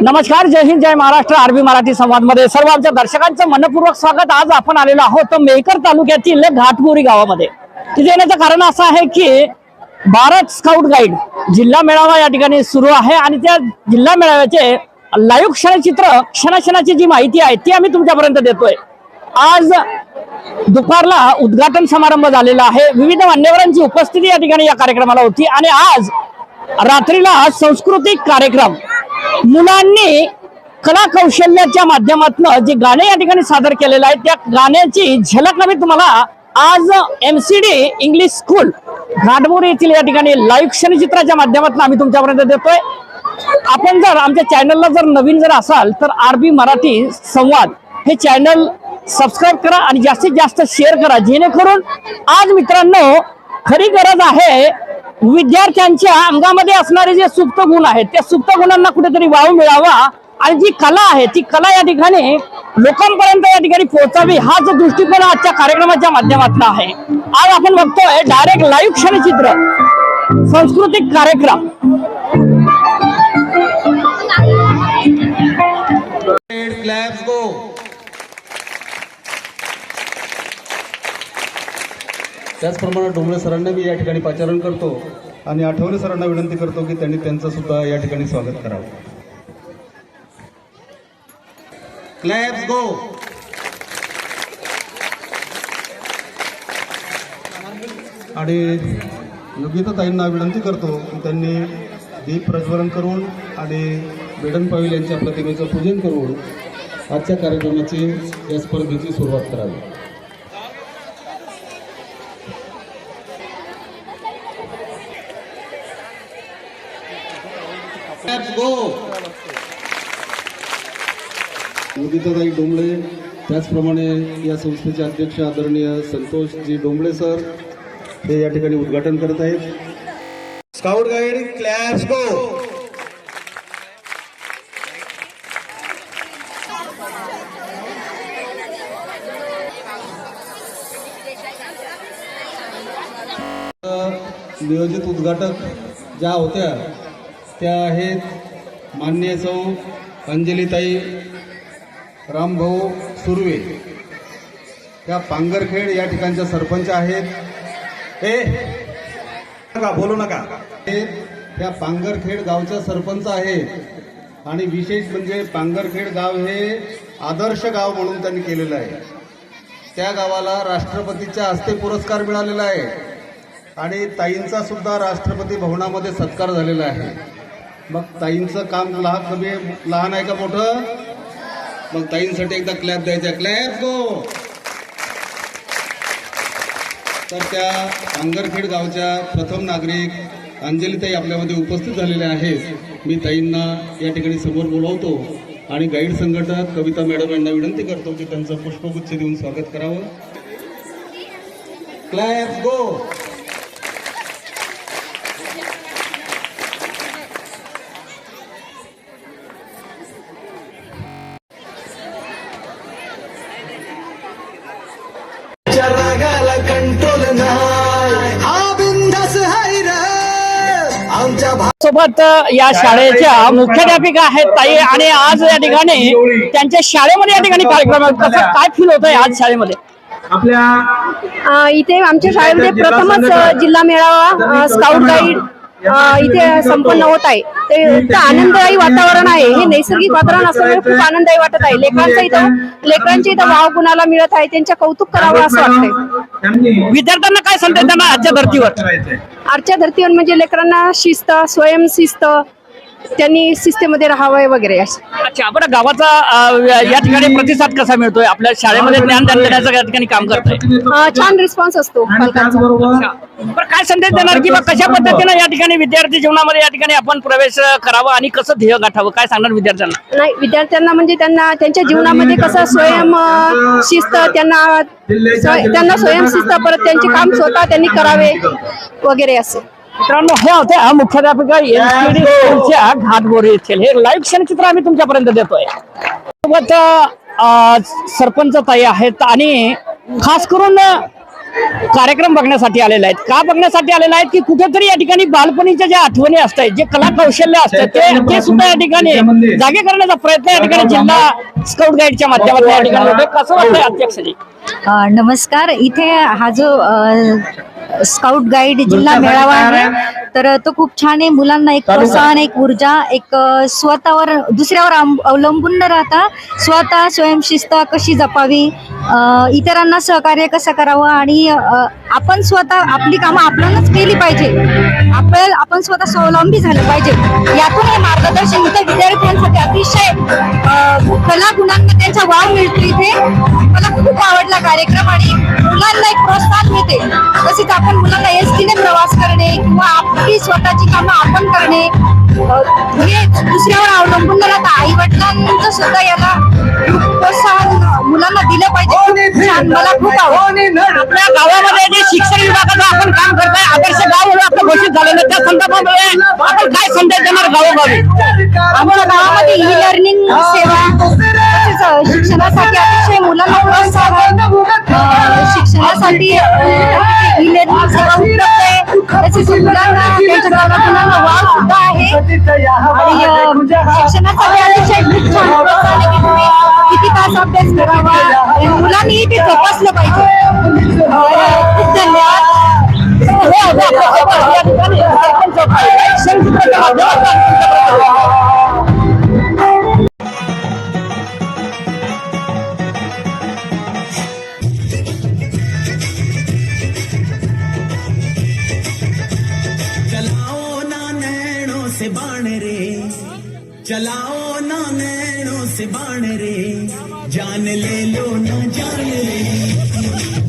नमस्कार जय हिंद जय महाराष्ट्र. आरबी मराठी संवादमध्ये सर्व आमच्या दर्शकांचं मनपूर्वक स्वागत. आज आपण आलेलो आहोत मेहकर तालुक्यातील घाटगोरी गावामध्ये. तिथे येण्याचं कारण असं आहे की भारत स्काउट गाईड जिल्हा मेळावा या ठिकाणी सुरू आहे आणि त्या जिल्हा मेळाव्याचे लाईव्ह क्षणचित्र क्षणाक्षणाची जी माहिती आहे ती आम्ही तुमच्यापर्यंत देतोय. आज दुपारला उद्घाटन समारंभ झालेला आहे. विविध मान्यवरांची उपस्थिती या ठिकाणी या कार्यक्रमाला होती. आणि आज रात्रीला सांस्कृतिक कार्यक्रम मुलांनी कला कौशल्याच्या माध्यमातून जे गाणे या ठिकाणी सादर केलेलं आहे त्या गाण्याची झलक नवी तुम्हाला आज M C D English school Ghatmor येथील या ठिकाणी लाईव्ह क्षणचित्राच्या माध्यमातून आम्ही तुमच्यापर्यंत देतोय. आपण जर आमच्या चॅनलला जर नवीन जर असाल तर आर बी मराठी संवाद हे चॅनल सबस्क्राईब करा आणि जास्तीत जास्त शेअर करा. जेणेकरून आज मित्रांनो खरी गरज आहे विद्यार्थ्यांच्या अंगामध्ये असणारे जे सुप्त गुण आहेत त्या सुप्त गुणांना कुठेतरी वाव मिळावा आणि जी कला आहे ती कला या ठिकाणी लोकांपर्यंत या ठिकाणी पोहोचावी हा जो दृष्टिकोन आजच्या कार्यक्रमाच्या माध्यमातला आहे. आज आपण बघतोय डायरेक्ट लाईव्ह क्षणचित्र सांस्कृतिक कार्यक्रम. त्याचप्रमाणे डोंगरे सरांना मी या ठिकाणी पाचारण करतो आणि आठवले सरांना विनंती करतो की त्यांनी त्यांचं सुद्धा या ठिकाणी स्वागत करावं. क्लॅप्स गो आणि योगिताताईंना विनंती करतो की त्यांनी दीप प्रज्वलन करून आणि बेडन पावील यांच्या प्रतिमेचं पूजन करून आजच्या कार्यक्रमाची या स्पर्धेची सुरुवात करावी. योगिताताई डोंबळे त्याचप्रमाणे या संस्थेचे अध्यक्ष आदरणीय संतोषजी डोंबळे सर हे या ठिकाणी उद्घाटन करत आहेत. स्काउट गाईड क्लॅप्स गो नियोजित उद्घाटक ज्या होत्या त्या आहेत मान्य सौ अंजलीताई रामभाऊ सुर्वे. त्या पांगरखेड या ठिकाणच्या सरपंच आहेत. हे नका बोलू नका. हे त्या पांगरखेड गावच्या सरपंच आहेत. आणि विशेष म्हणजे पांगरखेड गाव हे आदर्श गाव म्हणून त्यांनी केलेलं आहे. त्या गावाला राष्ट्रपतीच्या हस्ते पुरस्कार मिळालेला आहे. आणि ताईंचा सुद्धा राष्ट्रपती भवनामध्ये सत्कार झालेला आहे. मग ताईंचं काम लहान कमी लहान आहे का मोठं? मग ताईंसाठी एकदा क्लॅप द्यायचा. क्लॅप गो तर त्या अंगरखेड गावच्या प्रथम नागरिक अंजलीताई आपल्यामध्ये उपस्थित झालेल्या आहेत. मी ताईंना या ठिकाणी समोर बोलवतो आणि गाईड संघटक कविता मॅडम यांना विनंती करतो की त्यांचं पुष्पगुच्छ देऊन स्वागत करावं. क्लॅप गो सोबत या शाळेच्या मुख्याध्यापिका आहेत ताई आणि आज या ठिकाणी त्यांच्या शाळेमध्ये या ठिकाणी कार्यक्रम. कसं काय फील होत आहे आज शाळेमध्ये अ, इथे आमच्या शाळेमध्ये प्रथमच जिल्हा मेळावा स्काउट गाईड इथे संपन्न होत आहे. ते इतकं आनंददायी वातावरण आहे. हे नैसर्गिक वातावरण असल्यामुळे खूप आनंददायी वाटत आहे. लेकरांचं इथं लेकरांच्या इथं वाव गुणाला मिळत आहे? त्यांच्या कौतुक करावं असं वाटतंय. विद्यार्थ्यांना काय सांगता त्यांना आजच्या धर्तीवर? आजच्या धर्तीवर म्हणजे लेकरांना शिस्त स्वयंशिस्त त्यांनी शिस्तीमध्ये राहावं वगैरे असं अच्छा आपण गावाचा अं, या ठिकाणी प्रतिसाद कसा मिळतोय? आपल्या शाळेमध्ये ज्ञान देण्याचं या ठिकाणी काम करताय. अ, छान रिस्पॉन्स असतो पालकांचा बरं काय संदेश देणार किंवा कशा पद्धतीने या ठिकाणी विद्यार्थी जीवनामध्ये या ठिकाणी आपण प्रवेश करावा आणि कसं ध्येय गाठावं? काय सांगणार विद्यार्थ्यांना? नाही विद्यार्थ्यांना म्हणजे त्यांना त्यांच्या जीवनामध्ये कसं स्वयं अ, शिस्त त्यांना स्वय- त्यांना स्वयंशिस्त परत त्यांचे काम स्वतः त्यांनी करावे वगैरे असे. मित्रांनो हे होत्या मुख्याध्यापिका एनसीडी स्कूलच्या घाटबोरी येथील. हे लाईव्ह क्षणचित्र आम्ही तुमच्यापर्यंत देतोय. सोबत सरपंच ताई आहेत आणि खास करून कार्यक्रम बघण्यासाठी आलेले आहेत. का बघण्यासाठी आलेले आहेत? की कुठेतरी या ठिकाणी बालपणीच्या ज्या आठवणी असतात जे कला कौशल्य असतात ते ते सुद्धा या ठिकाणी जागे करण्याचा प्रयत्न या ठिकाणी जिल्हा स्काउट गाईडच्या माध्यमातून या ठिकाणी. कसं वाटतंय अध्यक्षजी? अ, नमस्कार. इथे हा जो स्काउट गाईड जिल्हा मेळावा आहे. तर तो खूप छान आहे. मुलांना एक प्रोत्साहन एक ऊर्जा एक स्वतःवर दुसऱ्यावर अवलंबून न राहता स्वतः स्वयंशिस्त कशी जपावी? इतरांना सहकार्य कसं करावं? आणि आपण स्वतः आपली कामं आपल्यालाच केली पाहिजे. आपल्याला आपण स्वतः स्वावलंबी झालं पाहिजे. यातून हे मार्गदर्शन इथे विद्यार्थ्यांसाठी अतिशय कला गुणांना त्यांचा वाव मिळतो इथे. मला खूप आवडला कार्यक्रम आणि मुलांना एक प्रोत्साहन मिळते. तसेच आपण मुलांना एस टीने प्रवास करणे किंवा आपली स्वतःची कामं आपण करणे हे दुसऱ्यावर अवलंबून न राहता. आई वडिलांचं सुद्धा याला प्रोत्साहन मुलांना दिलं पाहिजे. मला खूप आवडलं. आपल्या गावामध्ये जे शिक्षण विभागाचं आपण काम करताय आदर्श गाव म्हणून आपलं घोषित झालेलं त्या संदर्भामध्ये आपण काय संदेश देणार गावोगावी? आमच्या गावामध्ये ई लर्निंग सेवा शिक्षणासाठी अतिशय मुलांना प्रोत्साहन शिक्षणासाठी ई लर्निंग सेवा उपलब्ध आहे. तसेच मुलांना त्यांच्या गावात वाव सुद्धा आहे. आणि शिक्षणासाठी अतिशय खूप छान प्रोत्साहन आहे की तुम्ही किती तास अभ्यास करावा. आणि मुलांनी ते तपासलं पाहिजे. खूप धन्यवाद. से बाण रे। चलाओ ना से बाण रे। जान ले लो ना जान रे